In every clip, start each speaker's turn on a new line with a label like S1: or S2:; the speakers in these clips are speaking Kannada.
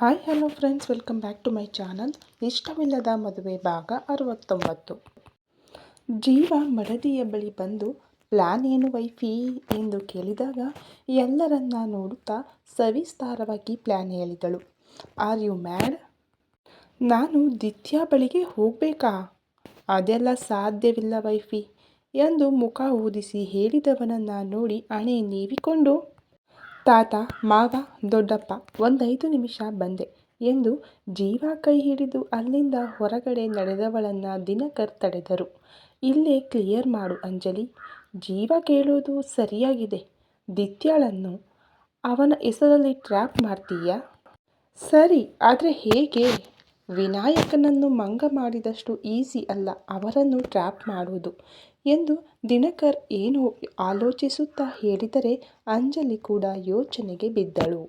S1: Hi hello friends welcome back to my channel ಇಷ್ಟವಿಲ್ಲದ ಮದುವೆ ಭಾಗ ಅರವತ್ತೊಂಬತ್ತು. ಜೀವ ಮಡದಿಯ ಬಳಿ ಬಂದು ಪ್ಲ್ಯಾನ್ ಏನು ವೈಫಿ? ಎಂದು ಕೇಳಿದಾಗ ಎಲ್ಲರನ್ನ ನೋಡುತ್ತಾ ಸವಿಸ್ತಾರವಾಗಿ ಪ್ಲ್ಯಾನ್ ಹೇಳಿದಳು. Are you mad? ನಾನು ದಿತ್ಯಾ ಬಳಿಗೆ ಹೋಗಬೇಕಾ? ಅದೆಲ್ಲ ಸಾಧ್ಯವಿಲ್ಲ ವೈಫಿ, ಎಂದು ಮುಖ ಊದಿಸಿ ಹೇಳಿದವನನ್ನು ನೋಡಿ ಅಣೆ ನೀವಿಕೊಂಡು ತಾತ, ಮಾವ, ದೊಡ್ಡಪ್ಪ, ಒಂದೈದು ನಿಮಿಷ ಬಂದೆ ಎಂದು ಜೀವ ಕೈ ಹಿಡಿದು ಅಲ್ಲಿಂದ ಹೊರಗಡೆ ನಡೆದವಳನ್ನು ದಿನಕರ್ ತಡೆದರು. ಇಲ್ಲೇ ಕ್ಲಿಯರ್ ಮಾಡು ಅಂಜಲಿ, ಜೀವ ಕೇಳೋದು ಸರಿಯಾಗಿದೆ. ದಿತ್ಯಾಳನ್ನು ಅವನ ಹೆಸರಲ್ಲಿ ಟ್ರ್ಯಾಪ್ ಮಾಡ್ತೀಯಾ? ಸರಿ, ಆದರೆ ಹೇಗೆ? ವಿನಾಯಕನನ್ನು ಮಂಗ ಮಾಡಿದಷ್ಟು ಈಸಿ ಅಲ್ಲ, ಅವರನ್ನು ಟ್ರ್ಯಾಪ್ ಮಾಡುವುದು ಎಂದು ದಿನಕರ್ ಏನು ಆಲೋಚಿಸುತ್ತಾ ಹೇಳಿದರೆ ಅಂಜಲಿ ಕೂಡ ಯೋಚನೆಗೆ ಬಿದ್ದಳು.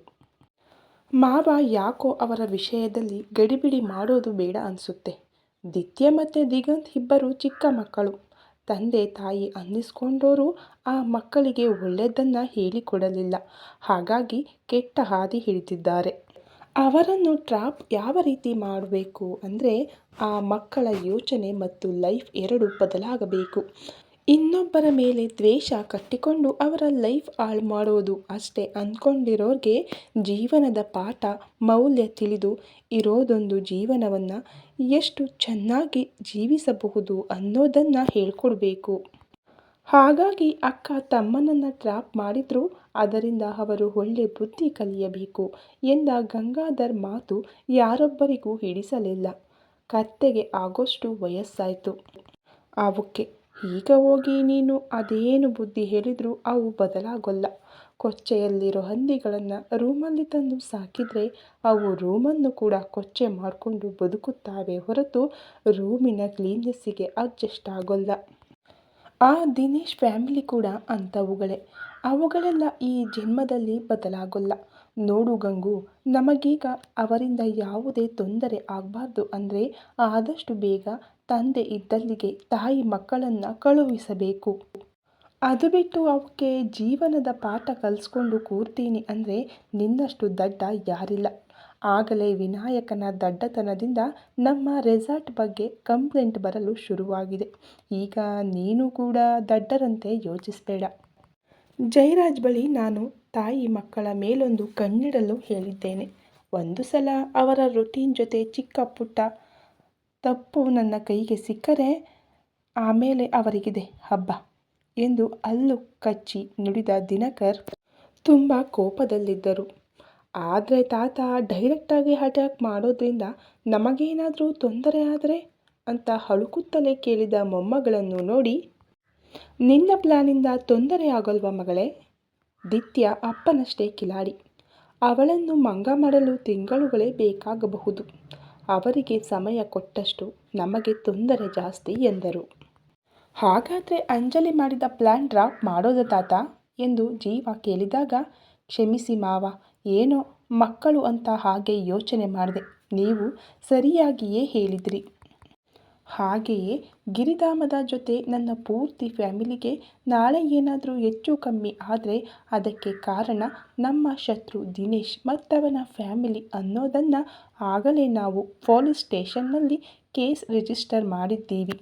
S1: ಮಾವ ಯಾಕೋ ಅವರ ವಿಷಯದಲ್ಲಿ ಗಡಿಬಿಡಿ ಮಾಡೋದು ಬೇಡ ಅನಿಸುತ್ತೆ. ದಿತ್ಯ ಮತ್ತು ದಿಗಂತ್ ಇಬ್ಬರು ಚಿಕ್ಕ ಮಕ್ಕಳು. ತಂದೆ ತಾಯಿ ಅನ್ನಿಸ್ಕೊಂಡವರು ಆ ಮಕ್ಕಳಿಗೆ ಒಳ್ಳೆಯದನ್ನು ಹೇಳಿಕೊಡಲಿಲ್ಲ. ಹಾಗಾಗಿ ಕೆಟ್ಟ ಹಾದಿ ಹಿಡಿದಿದ್ದಾರೆ. ಅವರನ್ನು ಟ್ರಾಪ್ ಯಾವ ರೀತಿ ಮಾಡಬೇಕು ಅಂದರೆ ಆ ಮಕ್ಕಳ ಯೋಚನೆ ಮತ್ತು ಲೈಫ್ ಎರಡು ಬದಲಾಗಬೇಕು. ಇನ್ನೊಬ್ಬರ ಮೇಲೆ ದ್ವೇಷ ಕಟ್ಟಿಕೊಂಡು ಅವರ ಲೈಫ್ ಹಾಳು ಮಾಡೋದು ಅಷ್ಟೇ ಅಂದ್ಕೊಂಡಿರೋರಿಗೆ ಜೀವನದ ಪಾಠ, ಮೌಲ್ಯ ತಿಳಿದು ಇರೋದೊಂದು ಜೀವನವನ್ನು ಎಷ್ಟು ಚೆನ್ನಾಗಿ ಜೀವಿಸಬಹುದು ಅನ್ನೋದನ್ನು ಹೇಳ್ಕೊಡ್ಬೇಕು. ಹಾಗಾಗಿ ಅಕ್ಕ ತಮ್ಮನನ್ನು ಟ್ರ್ಯಾಪ್ ಮಾಡಿದ್ರು, ಅದರಿಂದ ಅವರು ಒಳ್ಳೆ ಬುದ್ಧಿ ಕಲಿಯಬೇಕು ಎಂದ ಗಂಗಾಧರ್ ಮಾತು ಯಾರೊಬ್ಬರಿಗೂ ಹಿಡಿಸಲಿಲ್ಲ. ಕತ್ತೆಗೆ ಆಗೋಷ್ಟು ವಯಸ್ಸಾಯಿತು. ಅವಕ್ಕೆ, ಈಗ ಹೋಗಿ ನೀನು ಅದೇನು ಬುದ್ಧಿ ಹೇಳಿದರೂ ಅವು ಬದಲಾಗೊಲ್ಲ. ಕೊಚ್ಚೆಯಲ್ಲಿರೋ ಹಂದಿಗಳನ್ನು ರೂಮಲ್ಲಿ ತಂದು ಸಾಕಿದರೆ ಅವು ರೂಮನ್ನು ಕೂಡ ಕೊಚ್ಚೆ ಮಾಡಿಕೊಂಡು ಬದುಕುತ್ತಾವೆ ಹೊರತು ರೂಮಿನ ಕ್ಲೀನ್ನೆಸ್ಸಿಗೆ ಅಡ್ಜಸ್ಟ್ ಆಗೋಲ್ಲ. ಆ ದಿನೇಶ್ ಫ್ಯಾಮಿಲಿ ಕೂಡ ಅಂಥವುಗಳೇ. ಅವುಗಳೆಲ್ಲ ಈ ಜನ್ಮದಲ್ಲಿ ಬದಲಾಗೋಲ್ಲ. ನೋಡು ಗಂಗು, ನಮಗೀಗ ಅವರಿಂದ ಯಾವುದೇ ತೊಂದರೆ ಆಗಬಾರ್ದು ಅಂದರೆ ಆದಷ್ಟು ಬೇಗ ತಂದೆ ಇದ್ದಲ್ಲಿಗೆ ತಾಯಿ ಮಕ್ಕಳನ್ನು ಕಳುಹಿಸಬೇಕು. ಅದು ಬಿಟ್ಟು ಅವಕ್ಕೆ ಜೀವನದ ಪಾಠ ಕಲಿಸ್ಕೊಂಡು ಕೂರ್ತೀನಿ ಅಂದರೆ ನಿನ್ನಷ್ಟು ದಡ್ಡ ಯಾರಿಲ್ಲ. ಆಗಲೇ ವಿನಾಯಕನ ದಡ್ಡತನದಿಂದ ನಮ್ಮ ರೆಸಾರ್ಟ್ ಬಗ್ಗೆ ಕಂಪ್ಲೇಂಟ್ ಬರಲು ಶುರುವಾಗಿದೆ. ಈಗ ನೀನು ಕೂಡ ದಡ್ಡರಂತೆ ಯೋಚಿಸಬೇಡ. ಜಯರಾಜ್ ಬಳಿ ನಾನು ತಾಯಿ ಮಕ್ಕಳ ಮೇಲೊಂದು ಕಣ್ಣಿಡಲು ಹೇಳಿದ್ದೇನೆ. ಒಂದು ಸಲ ಅವರ ರೊಟೀನ್ ಜೊತೆ ಚಿಕ್ಕ ಪುಟ್ಟ ತಪ್ಪು ನನ್ನ ಕೈಗೆ ಸಿಕ್ಕರೆ ಆಮೇಲೆ ಅವರಿಗಿದೆ. ಹಬ್ಬ! ಎಂದು ಅಲ್ಲು ಕಚ್ಚಿ ನುಡಿದ ದಿನಕರ್ ತುಂಬ ಕೋಪದಲ್ಲಿದ್ದರು. ಆದರೆ ತಾತ ಡೈರೆಕ್ಟಾಗಿ ಅಟ್ಯಾಕ್ ಮಾಡೋದ್ರಿಂದ ನಮಗೇನಾದರೂ ತೊಂದರೆ ಆದರೆ? ಅಂತ ಹಳುಕುತ್ತಲೇ ಕೇಳಿದ ಮೊಮ್ಮಗಳನ್ನು ನೋಡಿ, ನಿನ್ನ ಪ್ಲಾನಿಂದ ತೊಂದರೆ ಆಗಲ್ವ ಮಗಳೇ? ದಿತ್ಯ ಅಪ್ಪನಷ್ಟೇ ಕಿಲಾಡಿ. ಅವಳನ್ನು ಮಂಗ ಮಾಡಲು ತಿಂಗಳುಗಳೇ ಬೇಕಾಗಬಹುದು. ಅವರಿಗೆ ಸಮಯ ಕೊಟ್ಟಷ್ಟು ನಮಗೆ ತೊಂದರೆ ಜಾಸ್ತಿ ಎಂದರು. ಹಾಗಾದರೆ ಅಂಜಲಿ ಮಾಡಿದ ಪ್ಲ್ಯಾನ್ ಡ್ರಾಪ್ ಮಾಡೋದ ತಾತ? ಎಂದು ಜೀವ ಕೇಳಿದಾಗ, ಕ್ಷಮಿಸಿ ಮಾವ ಏನೋ ಮಕ್ಕಳು ಅಂತ ಹಾಗೆ ಯೋಚನೆ ಮಾಡಿದೆ. ನೀವು ಸರಿಯಾಗಿಯೇ ಹೇಳಿದ್ರಿ. ಹಾಗೆಯೇ ಗಿರಿಧಾಮದ ಜೊತೆ ನನ್ನ ಪೂರ್ತಿ ಫ್ಯಾಮಿಲಿಗೆ ನಾಳೆ ಏನಾದರೂ ಹೆಚ್ಚು ಕಮ್ಮಿ ಆದರೆ ಅದಕ್ಕೆ ಕಾರಣ ನಮ್ಮ ಶತ್ರು ದಿನೇಶ್ ಮತ್ತವನ ಫ್ಯಾಮಿಲಿ ಅನ್ನೋದನ್ನು ಆಗಲೇ ನಾವು ಪೊಲೀಸ್ ಸ್ಟೇಷನ್ನಲ್ಲಿ ಕೇಸ್ ರಿಜಿಸ್ಟರ್ ಮಾಡಿದ್ದೀವಿ.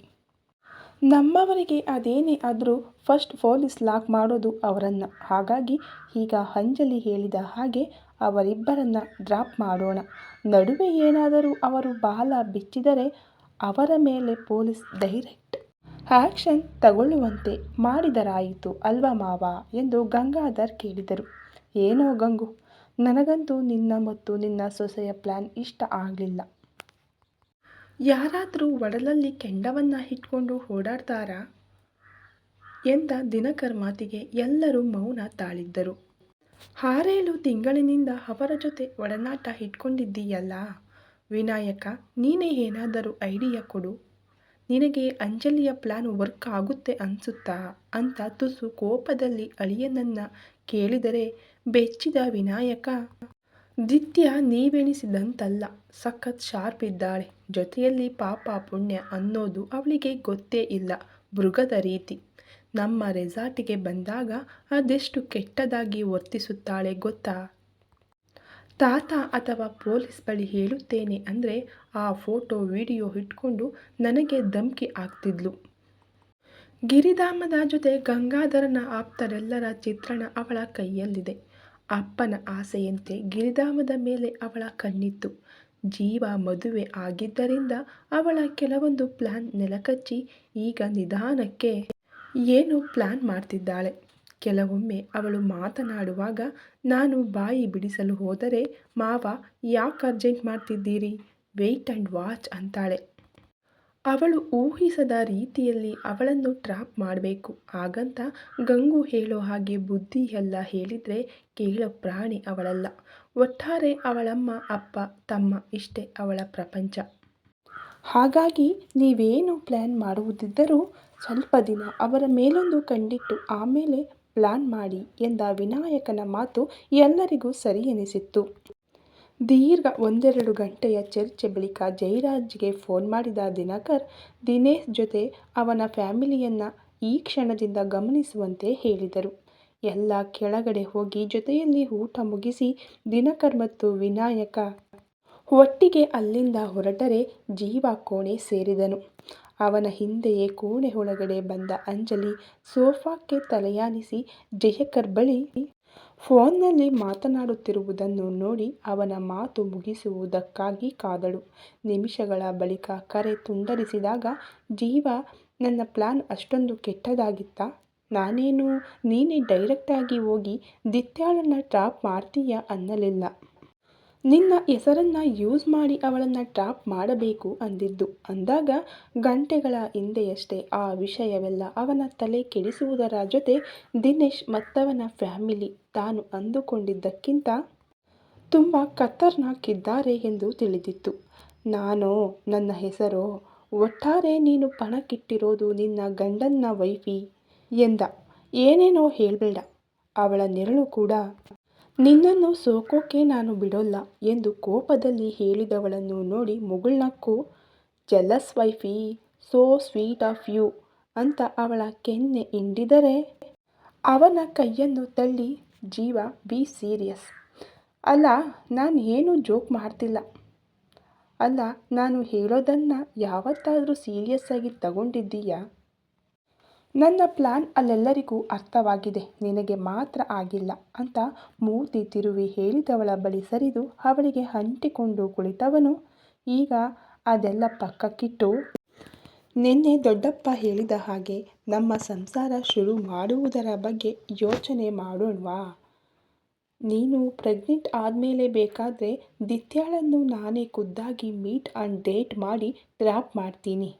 S1: ನಮ್ಮವರಿಗೆ ಅದೇನೇ ಆದರೂ ಫಸ್ಟ್ ಪೊಲೀಸ್ ಲಾಕ್ ಮಾಡೋದು ಅವರನ್ನು. ಹಾಗಾಗಿ ಈಗ ಅಂಜಲಿ ಹೇಳಿದ ಹಾಗೆ ಅವರಿಬ್ಬರನ್ನ ಡ್ರಾಪ್ ಮಾಡೋಣ. ನಡುವೆ ಏನಾದರೂ ಅವರು ಬಾಲ ಬಿಚ್ಚಿದರೆ ಅವರ ಮೇಲೆ ಪೊಲೀಸ್ ಡೈರೆಕ್ಟ್ ಆ್ಯಕ್ಷನ್ ತಗೊಳ್ಳುವಂತೆ ಮಾಡಿದರಾಯಿತು ಅಲ್ವಾ ಮಾವ ಎಂದು ಗಂಗಾಧರ್ ಕೇಳಿದರು. ಏನೋ ಗಂಗು, ನನಗಂತೂ ನಿನ್ನ ಮತ್ತು ನಿನ್ನ ಸೊಸೆಯ ಪ್ಲ್ಯಾನ್ ಇಷ್ಟ ಆಗಲಿಲ್ಲ. ಯಾರಾದರೂ ಒಡಲಲ್ಲಿ ಕೆಂಡವನ್ನು ಇಟ್ಕೊಂಡು ಓಡಾಡ್ತಾರಾ? ಎಂದ ದಿನಕರ್ ಮಾತಿಗೆ ಎಲ್ಲರೂ ಮೌನ ತಾಳಿದ್ದರು. ಹಾರೇಳು ತಿಂಗಳಿನಿಂದ ಅವರ ಜೊತೆ ಒಡನಾಟ ಇಟ್ಕೊಂಡಿದ್ದೀಯಲ್ಲ ವಿನಾಯಕ, ನೀನೇ ಏನಾದರೂ ಐಡಿಯಾ ಕೊಡು. ನಿನಗೆ ಅಂಜಲಿಯ ಪ್ಲಾನ್ ವರ್ಕ್ ಆಗುತ್ತೆ ಅನ್ಸುತ್ತಾ? ಅಂತ ತುಸು ಕೋಪದಲ್ಲಿ ಅಳಿಯನನ್ನ ಕೇಳಿದರೆ ಬೆಚ್ಚಿದ ವಿನಾಯಕ ದಿತ್ಯ ನೀವೆಣಿಸಿದಂತಲ್ಲ, ಸಖತ್ ಶಾರ್ಪ್ ಇದ್ದಾಳೆ. ಜೊತೆಯಲ್ಲಿ ಪಾಪ ಪುಣ್ಯ ಅನ್ನೋದು ಅವಳಿಗೆ ಗೊತ್ತೇ ಇಲ್ಲ. ಮೃಗದ ರೀತಿ. ನಮ್ಮ ರೆಸಾರ್ಟಿಗೆ ಬಂದಾಗ ಅದೆಷ್ಟು ಕೆಟ್ಟದಾಗಿ ವರ್ತಿಸುತ್ತಾಳೆ ಗೊತ್ತಾ? ತಾತ ಅಥವಾ ಪೊಲೀಸ್ ಬಳಿ ಹೇಳುತ್ತೇನೆ ಅಂದರೆ ಆ ಫೋಟೋ, ವಿಡಿಯೋ ಇಟ್ಕೊಂಡು ನನಗೆ ಧಮ್ಕಿ ಆಗ್ತಿದ್ಲು ಗಿರಿಧಾಮದ ಜೊತೆ ಗಂಗಾಧರನ ಆಪ್ತರೆಲ್ಲರ ಚಿತ್ರಣ ಅವಳ ಕೈಯಲ್ಲಿದೆ. ಅಪ್ಪನ ಆಸೆಯಂತೆ ಗಿರಿಧಾಮದ ಮೇಲೆ ಅವಳ ಕಣ್ಣಿತ್ತು. ಜೀವ ಮದುವೆ ಆಗಿದ್ದರಿಂದ ಅವಳ ಕೆಲವೊಂದು ಪ್ಲಾನ್ ನೆಲಕಚ್ಚಿ ಈಗ ನಿಧಾನಕ್ಕೆ ಏನು ಪ್ಲಾನ್ ಮಾಡ್ತಿದ್ದಾಳೆ. ಕೆಲವೊಮ್ಮೆ ಅವಳು ಮಾತನಾಡುವಾಗ, ನಾನು ಬಾಯಿ ಬಿಡಿಸಲು ಹೋದರೆ ಮಾವ ಯಾಕೆ ಅರ್ಜೆಂಟ್ ಮಾಡ್ತಿದ್ದೀರಿ? ವೆಯ್ಟ್ ಆ್ಯಂಡ್ ವಾಚ್ ಅಂತಾಳೆ. ಅವಳು ಊಹಿಸದ ರೀತಿಯಲ್ಲಿ ಅವಳನ್ನು ಟ್ರಾಪ್ ಮಾಡಬೇಕು. ಹಾಗಂತ ಗಂಗು ಹೇಳೋ ಹಾಗೆ ಬುದ್ಧಿ ಎಲ್ಲ ಹೇಳಿದರೆ ಕೇಳೋ ಪ್ರಾಣಿ ಅವಳಲ್ಲ. ಒಟ್ಟಾರೆ ಅವಳಮ್ಮ, ಅಪ್ಪ, ತಮ್ಮ ಇಷ್ಟೇ ಅವಳ ಪ್ರಪಂಚ. ಹಾಗಾಗಿ ನೀವೇನು ಪ್ಲ್ಯಾನ್ ಮಾಡುವುದಿದ್ದರೂ ಸ್ವಲ್ಪ ದಿನ ಅವರ ಮೇಲೊಂದು ಕಂಡಿಟ್ಟು ಆಮೇಲೆ ಪ್ಲ್ಯಾನ್ ಮಾಡಿ ಎಂದ ವಿನಾಯಕನ ಮಾತು ಎಲ್ಲರಿಗೂ ಸರಿ ಎನಿಸಿತ್ತು. ದೀರ್ಘ ಒಂದೆರಡು ಗಂಟೆಯ ಚರ್ಚೆ ಬಳಿಕ ಜಯರಾಜ್ಗೆ ಫೋನ್ ಮಾಡಿದ ದಿನಕರ್, ದಿನೇಶ್ ಜೊತೆ ಅವನ ಫ್ಯಾಮಿಲಿಯನ್ನು ಈ ಕ್ಷಣದಿಂದ ಗಮನಿಸುವಂತೆ ಹೇಳಿದರು. ಎಲ್ಲ ಕೆಳಗಡೆ ಹೋಗಿ ಜೊತೆಯಲ್ಲಿ ಊಟ ಮುಗಿಸಿ ದಿನಕರ್ ಮತ್ತು ವಿನಾಯಕ ಒಟ್ಟಿಗೆ ಅಲ್ಲಿಂದ ಹೊರಟರೆ ಜೀವ ಕೋಣೆ ಸೇರಿದನು. ಅವನ ಹಿಂದೆಯೇ ಕೋಣೆ ಒಳಗಡೆ ಬಂದ ಅಂಜಲಿ ಸೋಫಾಕ್ಕೆ ತಲೆಯಾನಿಸಿ ಜಯಕರ್ ಬಳಿ ಫೋನ್ನಲ್ಲಿ ಮಾತನಾಡುತ್ತಿರುವುದನ್ನು ನೋಡಿ ಅವನ ಮಾತು ಮುಗಿಸುವುದಕ್ಕಾಗಿ ಕಾದಳು. ನಿಮಿಷಗಳ ಬಳಿಕ ಕರೆ ತುಂಡರಿಸಿದಾಗ, ಜೀವ, ನನ್ನ ಪ್ಲಾನ್ ಅಷ್ಟೊಂದು ಕೆಟ್ಟದಾಗಿತ್ತಾ? ನಾನೇನು, ನೀನೇ ಡೈರೆಕ್ಟಾಗಿ ಹೋಗಿ ದಿತ್ಯಾಳನ್ನ ಟ್ರಾಪ್ ಮಾಡ್ತೀಯ ಅನ್ನಲಿಲ್ಲ. ನಿನ್ನ ಹೆಸರನ್ನು ಯೂಸ್ ಮಾಡಿ ಅವಳನ್ನು ಟ್ರಾಪ್ ಮಾಡಬೇಕು ಅಂದಿದ್ದು. ಅಂದಾಗ ಗಂಟೆಗಳ ಹಿಂದೆಯಷ್ಟೇ ಆ ವಿಷಯವೆಲ್ಲ ಅವನ ತಲೆ ಕೆಡಿಸುವುದರ ಜೊತೆ ದಿನೇಶ್ ಮತ್ತವನ ಫ್ಯಾಮಿಲಿ ತಾನು ಅಂದುಕೊಂಡಿದ್ದಕ್ಕಿಂತ ತುಂಬ ಕತ್ತರ್ನಾಕಿದ್ದಾರೆ ಎಂದು ತಿಳಿದಿತ್ತು. ನಾನು, ನನ್ನ ಹೆಸರು, ಒಟ್ಟಾರೆ ನೀನು ಪಣಕ್ಕಿಟ್ಟಿರೋದು ನಿನ್ನ ಗಂಡನ್ನ ವೈಫಿ? ಎಂದ. ಏನೇನೋ ಹೇಳಬೇಡ. ಅವಳ ನೆರಳು ಕೂಡ ನಿನ್ನನ್ನು ಸೋಕೋಕೆ ನಾನು ಬಿಡೋಲ್ಲ ಎಂದು ಕೋಪದಲ್ಲಿ ಹೇಳಿದವಳನ್ನು ನೋಡಿ ಮುಗುಳ್ನಕ್ಕು jealous wifey so sweet of you ಅಂತ ಅವಳ ಕೆನ್ನೆ ಹಿಂಡಿದರೆ ಅವನ ಕೈಯನ್ನು ತಳ್ಳಿ, ಜೀವ, ಬಿ ಸೀರಿಯಸ್. ಅಲ್ಲ, ನಾನು ಏನು ಜೋಕ್ ಮಾಡ್ತಿಲ್ಲ. ಅಲ್ಲ, ನಾನು ಹೇಳೋದನ್ನು ಯಾವತ್ತಾದರೂ ಸೀರಿಯಸ್ ಆಗಿ ತಗೊಂಡಿದ್ದೀಯಾ? ನನ್ನ ಪ್ಲಾನ್ ಅಲ್ಲೆಲ್ಲರಿಗೂ ಅರ್ಥವಾಗಿದೆ. ನಿನಗೆ ಮಾತ್ರ ಆಗಿಲ್ಲ ಅಂತ ಮೂತಿ ತಿರುವಿ ಹೇಳಿದವಳ ಬಳಿ ಸರಿದು ಅವಳಿಗೆ ಅಂಟಿಕೊಂಡು ಕುಳಿತವನು. ಈಗ ಅದೆಲ್ಲ ಪಕ್ಕಕ್ಕಿಟ್ಟು ನಿನ್ನೆ ದೊಡ್ಡಪ್ಪ ಹೇಳಿದ ಹಾಗೆ ನಮ್ಮ ಸಂಸಾರ ಶುರು ಮಾಡುವುದರ ಬಗ್ಗೆ ಯೋಚನೆ ಮಾಡೋಣವಾ? ನೀನು ಪ್ರೆಗ್ನೆಂಟ್ ಆದಮೇಲೆ ಬೇಕಾದರೆ ದಿತ್ಯಾಳನ್ನು ನಾನೇ ಖುದ್ದಾಗಿ ಮೀಟ್ ಆ್ಯಂಡ್ ಡೇಟ್ ಮಾಡಿ ಟ್ರ್ಯಾಪ್ ಮಾಡ್ತೀನಿ.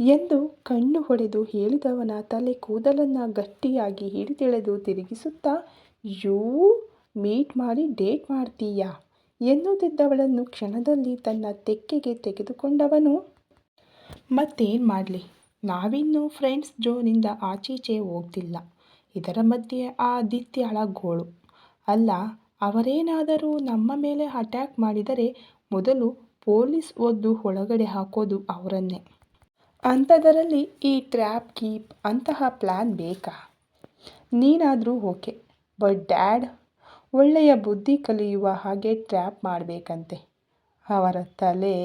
S1: ಎಂದು ಕಣ್ಣು ಹೊಡೆದು ಹೇಳಿದವನ ತಲೆ ಕೂದಲನ್ನು ಗಟ್ಟಿಯಾಗಿ ಹಿಡಿದೆಳೆದು ತಿರುಗಿಸುತ್ತಾ, ಯೂ, ಮೀಟ್ ಮಾಡಿ ಡೇಟ್ ಮಾಡ್ತೀಯಾ? ಎನ್ನುತ್ತಿದ್ದವಳನ್ನು ಕ್ಷಣದಲ್ಲಿ ತನ್ನ ತೆಕ್ಕೆಗೆ ತೆಗೆದುಕೊಂಡವನು, ಮತ್ತೇನು ಮಾಡಲಿ, ನಾವಿನ್ನೂ ಫ್ರೆಂಡ್ಸ್ ಜೋನಿಂದ ಆಚೀಚೆ ಹೋಗ್ತಿಲ್ಲ. ಇದರ ಮಧ್ಯೆ ಆ ಆದಿತ್ಯಳ ಗೋಳು. ಅಲ್ಲ, ಅವರೇನಾದರೂ ನಮ್ಮ ಮೇಲೆ ಅಟ್ಯಾಕ್ ಮಾಡಿದರೆ ಮೊದಲು ಪೊಲೀಸ್ ಒದ್ದು ಒಳಗಡೆ ಹಾಕೋದು ಅವರನ್ನೇ. ಅಂಥದ್ದರಲ್ಲಿ ಈ ಟ್ರ್ಯಾಪ್ ಕೀಪ್ ಅಂತಹ ಪ್ಲ್ಯಾನ್ ಬೇಕಾ? ನೀನಾದರೂ ಓಕೆ ಬಟ್ ಡ್ಯಾಡ್ ಒಳ್ಳೆಯ ಬುದ್ಧಿ ಕಲಿಯುವ ಹಾಗೆ ಟ್ರ್ಯಾಪ್ ಮಾಡಬೇಕಂತೆ. ಅವರ ತಲೆ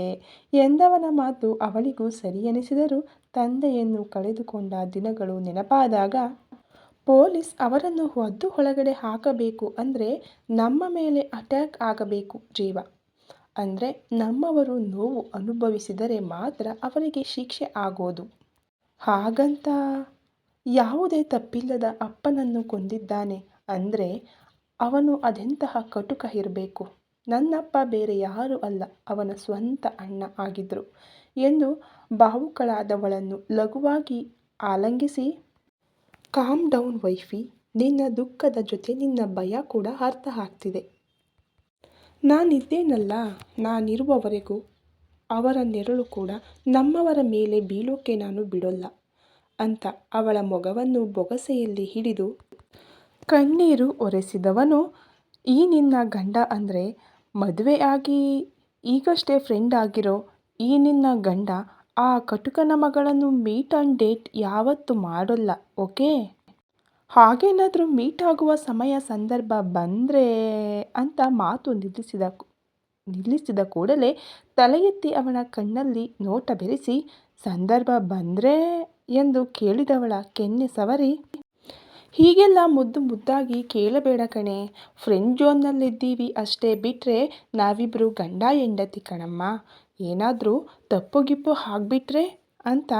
S1: ಎಂದವನ ಮಾತು ಅವಳಿಗೂ ಸರಿ ಎನಿಸಿದರೂ ತಂದೆಯನ್ನು ಕಳೆದುಕೊಂಡ ದಿನಗಳು ನೆನಪಾದಾಗ ಪೊಲೀಸ್ ಅವರನ್ನು ಒದ್ದು ಒಳಗಡೆ ಹಾಕಬೇಕು ಅಂದರೆ ನಮ್ಮ ಮೇಲೆ ಅಟ್ಯಾಕ್ ಆಗಬೇಕು ಜೀವ. ಅಂದರೆ ನಮ್ಮವರು ನೋವು ಅನುಭವಿಸಿದರೆ ಮಾತ್ರ ಅವರಿಗೆ ಶಿಕ್ಷೆ ಆಗೋದು. ಹಾಗಂತ ಯಾವುದೇ ತಪ್ಪಿಲ್ಲದ ಅಪ್ಪನನ್ನು ಕೊಂದಿದ್ದಾನೆ ಅಂದರೆ ಅವನು ಅದೆಂತಹ ಕಟುಕ ಇರಬೇಕು. ನನ್ನಪ್ಪ ಬೇರೆ ಯಾರೂ ಅಲ್ಲ, ಅವನ ಸ್ವಂತ ಅಣ್ಣ ಆಗಿದ್ರು. ಎಂದು ಭಾವುಕಳಾದವಳನ್ನು ಲಘುವಾಗಿ ಆಲಂಗಿಸಿ ಕಾಮ್ ಡೌನ್ ವೈಫಿ ನಿನ್ನ ದುಃಖದ ಜೊತೆ ನಿನ್ನ ಭಯ ಕೂಡ ಅರ್ಥ ಆಗ್ತಿದೆ. ನಾನಿದ್ದೇನಲ್ಲ, ನಾನಿರುವವರೆಗೂ ಅವರ ನೆರಳು ಕೂಡ ನಮ್ಮವರ ಮೇಲೆ ಬೀಳೋಕೆ ನಾನು ಬಿಡೋಲ್ಲ ಅಂತ ಅವಳ ಮೊಗವನ್ನು ಬೊಗಸೆಯಲ್ಲಿ ಹಿಡಿದು ಕಣ್ಣೀರು ಒರೆಸಿದವನು, ಈ ನಿನ್ನ ಗಂಡ ಅಂದರೆ ಮದುವೆ ಆಗಿ ಈಗಷ್ಟೇ ಫ್ರೆಂಡ್ ಆಗಿರೋ ಈ ನಿನ್ನ ಗಂಡ ಆ ಕಟುಕನ ಮಗಳನ್ನು ಮೀಟ್ ಆ್ಯಂಡ್ ಡೇಟ್ ಯಾವತ್ತೂ ಮಾಡೋಲ್ಲ ಓಕೆ ಹಾಗೇನಾದರೂ ಮೀಟ್ ಆಗುವ ಸಮಯ ಸಂದರ್ಭ ಬಂದರೆ ಅಂತ ಮಾತು ನಿಲ್ಲಿಸಿದ ನಿಲ್ಲಿಸಿದ ಕೂಡಲೇ ತಲೆ ಎತ್ತಿ ಅವನ ಕಣ್ಣಲ್ಲಿ ನೋಟ ಬೆರೆಸಿ, ಸಂದರ್ಭ ಬಂದರೆ? ಎಂದು ಕೇಳಿದವಳ ಕೆನ್ನೆ ಸವರಿ, ಹೀಗೆಲ್ಲ ಮುದ್ದು ಮುದ್ದಾಗಿ ಕೇಳಬೇಡ ಕಣೆ. ಫ್ರೆಂಡ್ ಜೋನ್ನಲ್ಲಿದ್ದೀವಿ ಅಷ್ಟೇ ಬಿಟ್ಟರೆ ನಾವಿಬ್ಬರು ಗಂಡ ಹೆಂಡತಿ ಕಣಮ್ಮ. ಏನಾದರೂ ತಪ್ಪು ಗಿಪ್ಪು ಆಗಿಬಿಟ್ರೆ ಅಂತ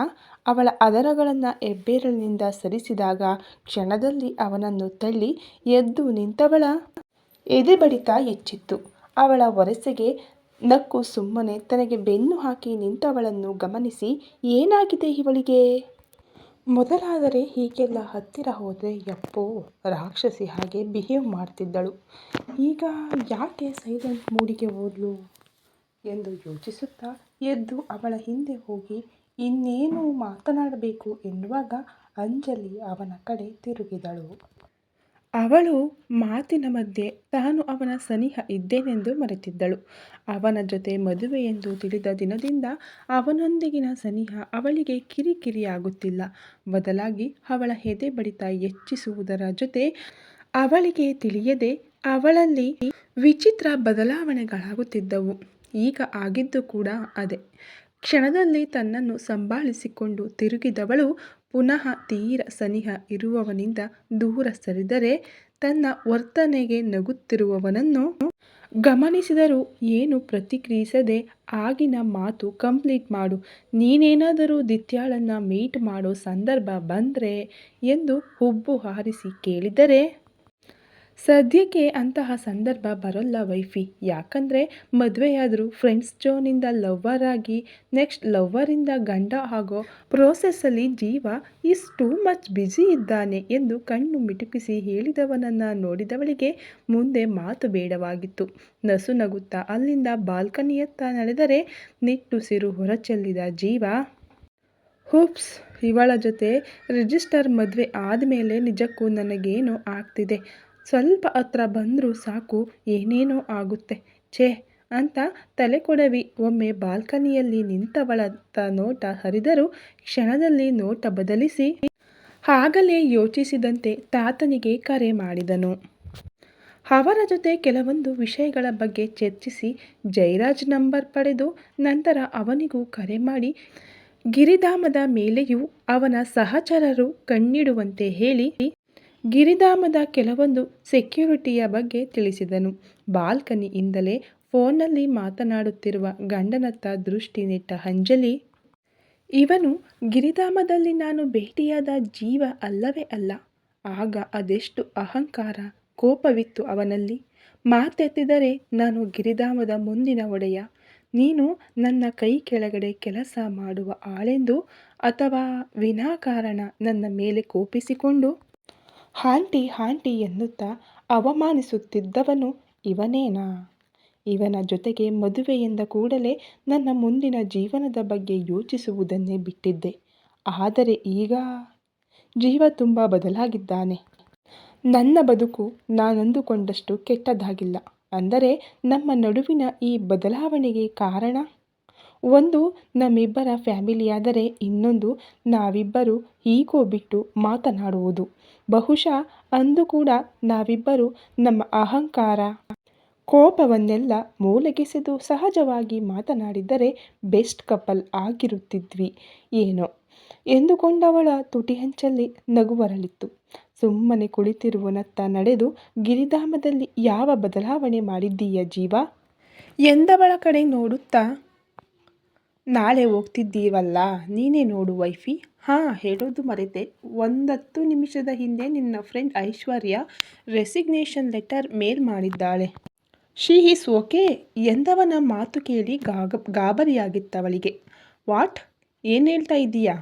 S1: ಅವಳ ಅದರಗಳನ್ನು ಹೆಬ್ಬೆರಳಿನಿಂದ ಸರಿಸಿದಾಗ ಕ್ಷಣದಲ್ಲಿ ಅವನನ್ನು ತಳ್ಳಿ ಎದ್ದು ನಿಂತವಳ ಎದೆ ಬಡಿತ ಹೆಚ್ಚಿತ್ತು. ಅವಳ ವರಸೆಗೆ ನಕ್ಕು ಸುಮ್ಮನೆ ತನಗೆ ಬೆನ್ನು ಹಾಕಿ ನಿಂತವಳನ್ನು ಗಮನಿಸಿ, ಏನಾಗಿದೆ ಇವಳಿಗೆ? ಮೊದಲಾದರೆ ಹೀಗೆಲ್ಲ ಹತ್ತಿರ ಹೋದರೆ ಯಪ್ಪೋ, ರಾಕ್ಷಸಿ ಹಾಗೆ ಬಿಹೇವ್ ಮಾಡ್ತಿದ್ದಳು. ಈಗ ಯಾಕೆ ಸೈಲೆಂಟ್ ಮೂಡಿಗೆ ಹೋದ್ಲು? ಎಂದು ಯೋಚಿಸುತ್ತಾ ಎದ್ದು ಅವಳ ಹಿಂದೆ ಹೋಗಿ ಇನ್ನೇನು ಮಾತನಾಡಬೇಕು ಎನ್ನುವಾಗ ಅಂಜಲಿ ಅವನ ಕಡೆ ತಿರುಗಿದಳು. ಅವಳು ಮಾತಿನ ಮಧ್ಯೆ ತಾನು ಅವನ ಸನಿಹ ಇದ್ದೇನೆಂದು ಮರೆತಿದ್ದಳು. ಅವನ ಜೊತೆ ಮದುವೆ ಎಂದು ತಿಳಿದ ದಿನದಿಂದ ಅವನೊಂದಿಗಿನ ಸನಿಹ ಅವಳಿಗೆ ಕಿರಿಕಿರಿಯಾಗುತ್ತಿಲ್ಲ. ಬದಲಾಗಿ ಅವಳ ಹೆದೆ ಬಡಿತ ಹೆಚ್ಚಿಸುವುದರ ಜೊತೆ ಅವಳಿಗೆ ತಿಳಿಯದೆ ಅವಳಲ್ಲಿ ವಿಚಿತ್ರ ಬದಲಾವಣೆಗಳಾಗುತ್ತಿದ್ದವು. ಈಗ ಆಗಿದ್ದು ಕೂಡ ಅದೇ. ಕ್ಷಣದಲ್ಲಿ ತನ್ನನ್ನು ಸಂಭಾಳಿಸಿಕೊಂಡು ತಿರುಗಿದವಳು ಪುನಃ ತೀರ ಸನಿಹ ಇರುವವನಿಂದ ದೂರ ಸರಿದರೆ ತನ್ನ ವರ್ತನೆಗೆ ನಗುತ್ತಿರುವವನನ್ನು ಗಮನಿಸಿದರೂ ಏನು ಪ್ರತಿಕ್ರಿಯಿಸದೆ ಆಗಿನ ಮಾತು ಕಂಪ್ಲೀಟ್ ಮಾಡು. ನೀನೇನಾದರೂ ದಿತ್ಯಾಳನ್ನು ಮೀಟ್ ಮಾಡೋ ಸಂದರ್ಭ ಬಂದರೆ ಎಂದು ಹುಬ್ಬು ಹಾರಿಸಿ ಕೇಳಿದರೆ ಸದ್ಯಕ್ಕೆ ಅಂತಹ ಸಂದರ್ಭ ಬರೋಲ್ಲ ವೈಫಿ. ಯಾಕಂದರೆ ಮದುವೆಯಾದರೂ ಫ್ರೆಂಡ್ಸ್ ಜೋನಿಂದ ಲವ್ವರ್ ಆಗಿ, ನೆಕ್ಸ್ಟ್ ಲವ್ವರಿಂದ ಗಂಡ ಆಗೋ ಪ್ರೋಸೆಸ್ಸಲ್ಲಿ ಜೀವ ಈಸ್ ಟೂ ಮಚ್ ಬ್ಯುಸಿ ಇದ್ದಾನೆ ಎಂದು ಕಣ್ಣು ಮಿಟುಕಿಸಿ ಹೇಳಿದವನನ್ನು ನೋಡಿದವಳಿಗೆ ಮುಂದೆ ಮಾತು ಬೇಡವಾಗಿತ್ತು. ನಸು ನಗುತ್ತಾ ಅಲ್ಲಿಂದ ಬಾಲ್ಕನಿಯತ್ತ ನಡೆದರೆ ನಿಟ್ಟುಸಿರು ಹೊರಚೆಲ್ಲಿದ ಜೀವ, ಹೂಪ್ಸ್, ಇವಳ ಜೊತೆ ರಿಜಿಸ್ಟರ್ ಮದುವೆ ಆದಮೇಲೆ ನಿಜಕ್ಕೂ ನನಗೇನು ಆಗ್ತಿದೆ? ಸ್ವಲ್ಪ ಹತ್ರ ಬಂದರೂ ಸಾಕು, ಏನೇನೋ ಆಗುತ್ತೆ. ಛೇ, ಅಂತ ತಲೆ ಕೊಡವಿ. ಒಮ್ಮೆ ಬಾಲ್ಕನಿಯಲ್ಲಿ ನಿಂತವಳತ್ತ ನೋಟ ಹರಿದರೂ ಕ್ಷಣದಲ್ಲಿ ನೋಟ ಬದಲಿಸಿ ಆಗಲೇ ಯೋಚಿಸಿದಂತೆ ತಾತನಿಗೆ ಕರೆ ಮಾಡಿದನು. ಅವರ ಜೊತೆ ಕೆಲವೊಂದು ವಿಷಯಗಳ ಬಗ್ಗೆ ಚರ್ಚಿಸಿ ಜೈರಾಜ್ ನಂಬರ್ ಪಡೆದು ನಂತರ ಅವನಿಗೂ ಕರೆ ಮಾಡಿ ಗಿರಿಧಾಮದ ಮೇಲೆಯೂ ಅವನ ಸಹಚರರು ಕಣ್ಣಿಡುವಂತೆ ಹೇಳಿ ಗಿರಿಧಾಮದ ಕೆಲವೊಂದು ಸೆಕ್ಯೂರಿಟಿಯ ಬಗ್ಗೆ ತಿಳಿಸಿದನು. ಬಾಲ್ಕನಿಯಿಂದಲೇ ಫೋನ್ನಲ್ಲಿ ಮಾತನಾಡುತ್ತಿರುವ ಗಂಡನತ್ತ ದೃಷ್ಟಿ ನೆಟ್ಟ ಅಂಜಲಿ, ಇವನು ಗಿರಿಧಾಮದಲ್ಲಿ ನಾನು ಭೇಟಿಯಾದ ಜೀವ ಅಲ್ಲವೇ ಅಲ್ಲ. ಆಗ ಅದೆಷ್ಟು ಅಹಂಕಾರ, ಕೋಪವಿತ್ತು ಅವನಲ್ಲಿ. ಮಾತೆತ್ತಿದರೆ ನಾನು ಗಿರಿಧಾಮದ ಮುಂದಿನ ಒಡೆಯ. ನೀನು ನನ್ನ ಕೈ ಕೆಳಗಡೆ ಕೆಲಸ ಮಾಡುವ ಆಳೆಂದು ಅಥವಾ ವಿನಾಕಾರಣ ನನ್ನ ಮೇಲೆ ಕೋಪಿಸಿಕೊಂಡು ಆಂಟಿ ಹಾಂಟಿ ಎನ್ನುತ್ತಾ ಅವಮಾನಿಸುತ್ತಿದ್ದವನು ಇವನೇನಾ? ಇವನ ಜೊತೆಗೆ ಮದುವೆ ಎಂದ ಕೂಡಲೇ ನನ್ನ ಮುಂದಿನ ಜೀವನದ ಬಗ್ಗೆ ಯೋಚಿಸುವುದನ್ನೇ ಬಿಟ್ಟಿದ್ದೆ. ಆದರೆ ಈಗ ಜೀವ ತುಂಬ ಬದಲಾಗಿದ್ದಾನೆ. ನನ್ನ ಬದುಕು ನಾನಂದುಕೊಂಡಷ್ಟು ಕೆಟ್ಟದಾಗಿಲ್ಲ. ಅಂದರೆ ನಮ್ಮ ನಡುವಿನ ಈ ಬದಲಾವಣೆಗೆ ಕಾರಣ? ಒಂದು, ನಮ್ಮಿಬ್ಬರ ಫ್ಯಾಮಿಲಿಯಾದರೆ ಇನ್ನೊಂದು ನಾವಿಬ್ಬರು ಈಗೋ ಬಿಟ್ಟು ಮಾತನಾಡುವುದು. ಬಹುಶಃ ಅಂದು ಕೂಡ ನಾವಿಬ್ಬರು ನಮ್ಮ ಅಹಂಕಾರ, ಕೋಪವನ್ನೆಲ್ಲ ಮೂಲೆಗೆಸೆದು ಸಹಜವಾಗಿ ಮಾತನಾಡಿದ್ದರೆ ಬೆಸ್ಟ್ ಕಪಲ್ ಆಗಿರುತ್ತಿದ್ವಿ, ಏನೋ. ಎಂದುಕೊಂಡವಳ ತುಟಿ ಹಂಚಲ್ಲಿ ನಗುವರಲಿತ್ತು ಸುಮ್ಮನೆ ಕುಳಿತಿರುವನತ್ತ ನಡೆದು ಗಿರಿಧಾಮದಲ್ಲಿ ಯಾವ ಬದಲಾವಣೆ ಮಾಡಿದ್ದೀಯ ಜೀವ? ಎಂದವಳ ಕಡೆ ನೋಡುತ್ತಾ ನಾಳೆ ಹೋಗ್ತಿದ್ದೀವಲ್ಲ, ನೀನೇ ನೋಡು ವೈಫಿ. ಹಾಂ, ಹೇಳೋದು ಮರೆತೆ. ಒಂದತ್ತು ನಿಮಿಷದ ಹಿಂದೆ ನಿನ್ನ friend Aishwarya resignation letter mail ಮಾಡಿದ್ದಾಳೆ. ಶಿ ಈಸ್ ಓಕೆ ಎಂದವನ ಮಾತು ಕೇಳಿ ಗಾಗ, ಗಾಬರಿಯಾಗಿತ್ತವಳಿಗೆ. ವಾಟ್ ಏನು ಹೇಳ್ತಾ ಇದ್ದೀಯಾ?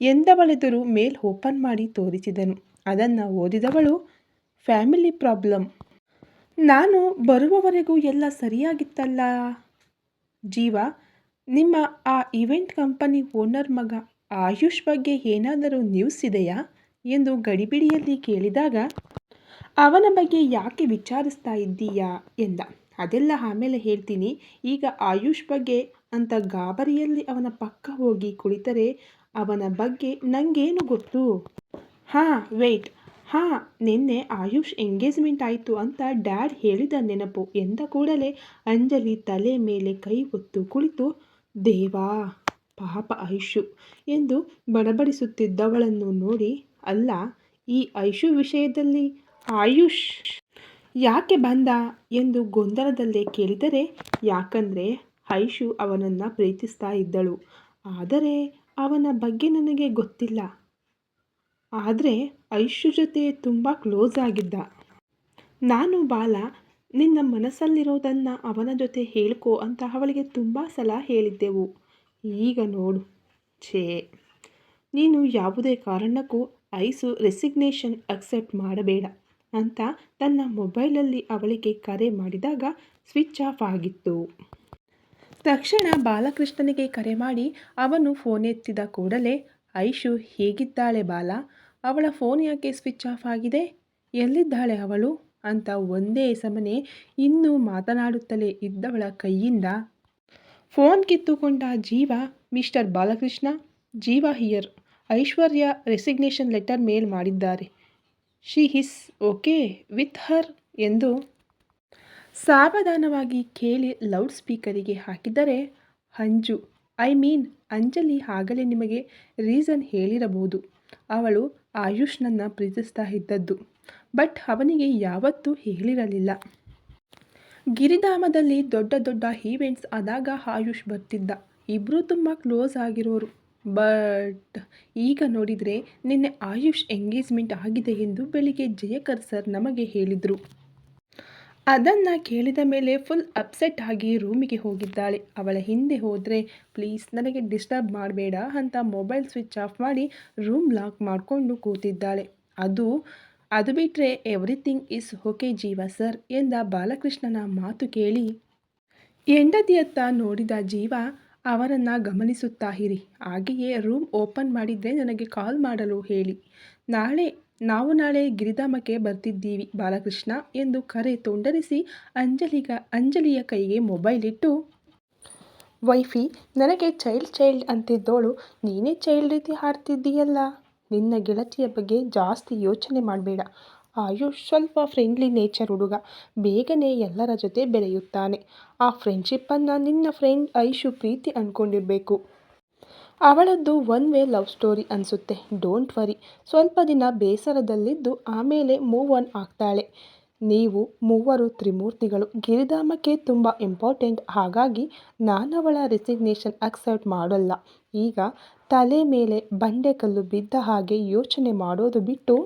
S1: ಎಂದವಳೆದುರು ಮೇಲ್ ಓಪನ್ ಮಾಡಿ ತೋರಿಸಿದನು. ಅದನ್ನು ಓದಿದವಳು ಫ್ಯಾಮಿಲಿ ಪ್ರಾಬ್ಲಮ್ ನಾನು ಬರುವವರೆಗೂ ಎಲ್ಲ ಸರಿಯಾಗಿತ್ತಲ್ಲ? ಜೀವ ನಿಮ್ಮ ಆ ಇವೆಂಟ್ ಕಂಪನಿ ಓನರ್ ಮಗ ಆಯುಷ್ ಬಗ್ಗೆ ಏನಾದರೂ ನ್ಯೂಸ್ ಇದೆಯಾ ಎಂದು ಗಡಿಬಿಡಿಯಲ್ಲಿ ಕೇಳಿದಾಗ, ಅವನ ಬಗ್ಗೆ ಯಾಕೆ ವಿಚಾರಿಸ್ತಾ ಇದ್ದೀಯಾ ಎಂದ. ಅದೆಲ್ಲ ಆಮೇಲೆ ಹೇಳ್ತೀನಿ. ಈಗ ಆಯುಷ್ ಬಗ್ಗೆ ಅಂತ ಗಾಬರಿಯಲ್ಲಿ ಅವನ ಪಕ್ಕ ಹೋಗಿ ಕುಳಿತರೆ ಅವನ ಬಗ್ಗೆ ನನಗೇನು ಗೊತ್ತು? ಹಾಂ ವೆಯ್ಟ್ ಹಾಂ, ನಿನ್ನೆ ಆಯುಷ್ ಎಂಗೇಜ್ಮೆಂಟ್ ಆಯಿತು ಅಂತ ಡ್ಯಾಡ್ ಹೇಳಿದ ನೆನಪು. ಎಂದ ಕೂಡಲೇ ಅಂಜಲಿ ತಲೆ ಮೇಲೆ ಕೈ ಹೊತ್ತು ಕುಳಿತು ದೇವಾ, ಪಾಪ ಐಶು ಎಂದು ಬಡಬಡಿಸುತ್ತಿದ್ದವಳನ್ನು ನೋಡಿ, ಅಲ್ಲ, ಈ ಐಶು ವಿಷಯದಲ್ಲಿ ಆಯುಷ್ ಯಾಕೆ ಬಂದ ಎಂದು ಗೊಂದಲದಲ್ಲೇ ಕೇಳಿದರೆ, ಯಾಕಂದರೆ ಐಶು ಅವನನ್ನು ಪ್ರೀತಿಸ್ತಾ ಇದ್ದಳು. ಆದರೆ ಅವನ ಬಗ್ಗೆ ನನಗೆ ಗೊತ್ತಿಲ್ಲ. ಆದರೆ ಐಶು ಜೊತೆ ತುಂಬ ಕ್ಲೋಸ್ ಆಗಿದ್ದ. ನಾನು ಬಾಲ ನಿನ್ನ ಮನಸ್ಸಲ್ಲಿರೋದನ್ನು ಅವನ ಜೊತೆ ಹೇಳ್ಕೊ ಅಂತ ಅವಳಿಗೆ ತುಂಬ ಸಲ ಹೇಳಿದ್ದೆವು. ಈಗ ನೋಡು. ಛೇ, ನೀನು ಯಾವುದೇ ಕಾರಣಕ್ಕೂ ಐಸು ರೆಸಿಗ್ನೇಷನ್ ಅಕ್ಸೆಪ್ಟ್ ಮಾಡಬೇಡ ಅಂತ ತನ್ನ ಮೊಬೈಲಲ್ಲಿ ಅವಳಿಗೆ ಕರೆ ಮಾಡಿದಾಗ ಸ್ವಿಚ್ ಆಫ್ ಆಗಿತ್ತು. ತಕ್ಷಣ ಬಾಲಕೃಷ್ಣನಿಗೆ ಕರೆ ಮಾಡಿ ಅವನು ಫೋನ್ ಎತ್ತಿದ ಕೂಡಲೇ, ಐಶು, ಹೇಗಿದ್ದಾಳೆ ಬಾಲ? ಅವಳ ಫೋನ್ ಯಾಕೆ ಸ್ವಿಚ್ ಆಫ್ ಆಗಿದೆ? ಎಲ್ಲಿದ್ದಾಳೆ ಅವಳು? ಅಂತ ಒಂದೇ ಸಮನೆ ಇನ್ನೂ ಮಾತನಾಡುತ್ತಲೇ ಇದ್ದವಳ ಕೈಯಿಂದ, phone ಕಿತ್ತುಕೊಂಡ Jeeva, mister Balakrishna Jeeva here Aishwarya resignation letter mail ಮಾಡಿದ್ದಾರೆ. She is okay with her ಎಂದು ಸಾವಧಾನವಾಗಿ ಕೇಳಿ ಲೌಡ್ ಸ್ಪೀಕರಿಗೆ ಹಾಕಿದರೆ, ಅಂಜು, ಐ ಮೀನ್ ಅಂಜಲಿ ಆಗಲೇ ನಿಮಗೆ ರೀಸನ್ ಹೇಳಿರಬಹುದು. ಅವಳು ಆಯುಷ್ನನ್ನು ಪ್ರೀತಿಸ್ತಾ ಇದ್ದದ್ದು. ಬಟ್ ಅವನಿಗೆ ಯಾವತ್ತೂ ಹೇಳಿರಲಿಲ್ಲ. ಗಿರಿಧಾಮದಲ್ಲಿ ದೊಡ್ಡ ದೊಡ್ಡ ಈವೆಂಟ್ಸ್ ಆದಾಗ ಆಯುಷ್ ಬರ್ತಿದ್ದ. ಇಬ್ಬರೂ ತುಂಬ ಕ್ಲೋಸ್ ಆಗಿರೋರು. ಬಟ್ ಈಗ ನೋಡಿದರೆ ನಿನ್ನೆ ಆಯುಷ್ ಎಂಗೇಜ್ಮೆಂಟ್ ಆಗಿದೆ ಎಂದು ಬೆಳಿಗ್ಗೆ ಜಯಕರ್ ಸರ್ ನಮಗೆ ಹೇಳಿದರು. ಅದನ್ನು ಕೇಳಿದ ಮೇಲೆ ಫುಲ್ ಅಪ್ಸೆಟ್ ಆಗಿ ರೂಮಿಗೆ ಹೋಗಿದ್ದಾಳೆ. ಅವಳ ಹಿಂದೆ ಹೋದರೆ ಪ್ಲೀಸ್ ನನಗೆ ಡಿಸ್ಟರ್ಬ್ ಮಾಡಬೇಡ ಅಂತ ಮೊಬೈಲ್ ಸ್ವಿಚ್ ಆಫ್ ಮಾಡಿ ರೂಮ್ ಲಾಕ್ ಮಾಡಿಕೊಂಡು ಕೂತಿದ್ದಾಳೆ. ಅದು ಅದು ಬಿಟ್ಟರೆ everything is okay Jeeva sir ಎಂದ ಬಾಲಕೃಷ್ಣನ ಮಾತು ಕೇಳಿ, ಹೆಂಡತಿಯತ್ತ ನೋಡಿದ ಜೀವ ಅವರನ್ನು ಗಮನಿಸುತ್ತಾ ಇರಿ, ಹಾಗೆಯೇ ರೂಮ್ ಓಪನ್ ಮಾಡಿದರೆ ನನಗೆ ಕಾಲ್ ಮಾಡಲು ಹೇಳಿ. ನಾಳೆ, ನಾವು ನಾಳೆ ಗಿರಿಧಾಮಕ್ಕೆ ಬರ್ತಿದ್ದೀವಿ ಬಾಲಕೃಷ್ಣ ಎಂದು ಕರೆ ತುಂಡರಿಸಿ ಅಂಜಲಿಗ, ಅಂಜಲಿಯ ಕೈಗೆ ಮೊಬೈಲ್ ಇಟ್ಟು, ವೈಫಿ, ನನಗೆ ಚೈಲ್ಡ್ ಚೈಲ್ಡ್ ಅಂತಿದ್ದೋಳು, ನೀನೇ ಚೈಲ್ಡ್ ರೀತಿ ಹಾಡ್ತಿದ್ದೀಯಲ್ಲ? ನಿನ್ನ ಗೆಳತಿಯ ಬಗ್ಗೆ ಜಾಸ್ತಿ ಯೋಚನೆ ಮಾಡಬೇಡ. ಆಯುಷ್ ಸ್ವಲ್ಪ ಫ್ರೆಂಡ್ಲಿ ನೇಚರ್ ಹುಡುಗ. ಬೇಗನೆ ಎಲ್ಲರ ಜೊತೆ ಬೆರೆಯುತ್ತಾನೆ. ಆ ಫ್ರೆಂಡ್ಶಿಪ್ಪನ್ನು ನಿನ್ನ ಫ್ರೆಂಡ್ ಐಶು ಪ್ರೀತಿ ಅಂದ್ಕೊಂಡಿರಬೇಕು ಅವಳದ್ದು ಒನ್ ವೇ ಲವ್ ಸ್ಟೋರಿ ಅನಿಸುತ್ತೆ. ಡೋಂಟ್ ವರಿ ಸ್ವಲ್ಪ ದಿನ ಬೇಸರದಲ್ಲಿದ್ದು ಆಮೇಲೆ ಮೂವ್ ಆನ್ ಆಗ್ತಾಳೆ. ನೀವು ಮೂವರು ತ್ರಿಮೂರ್ತಿಗಳು. ಗಿರಿಧಾಮಕ್ಕೆ ತುಂಬ ಇಂಪಾರ್ಟೆಂಟ್ ಹಾಗಾಗಿ ನಾನವಳ ರೆಸಿಗ್ನೇಷನ್ ಅಕ್ಸೆಪ್ಟ್ ಮಾಡಲ್ಲ. ಈಗ ತಲೆ ಮೇಲೆ ಬಂಡೆ ಕಲ್ಲು ಬಿದ್ದ ಹಾಗೆ ಯೋಚನೆ ಮಾಡೋದು ಬಿಟ್ಟು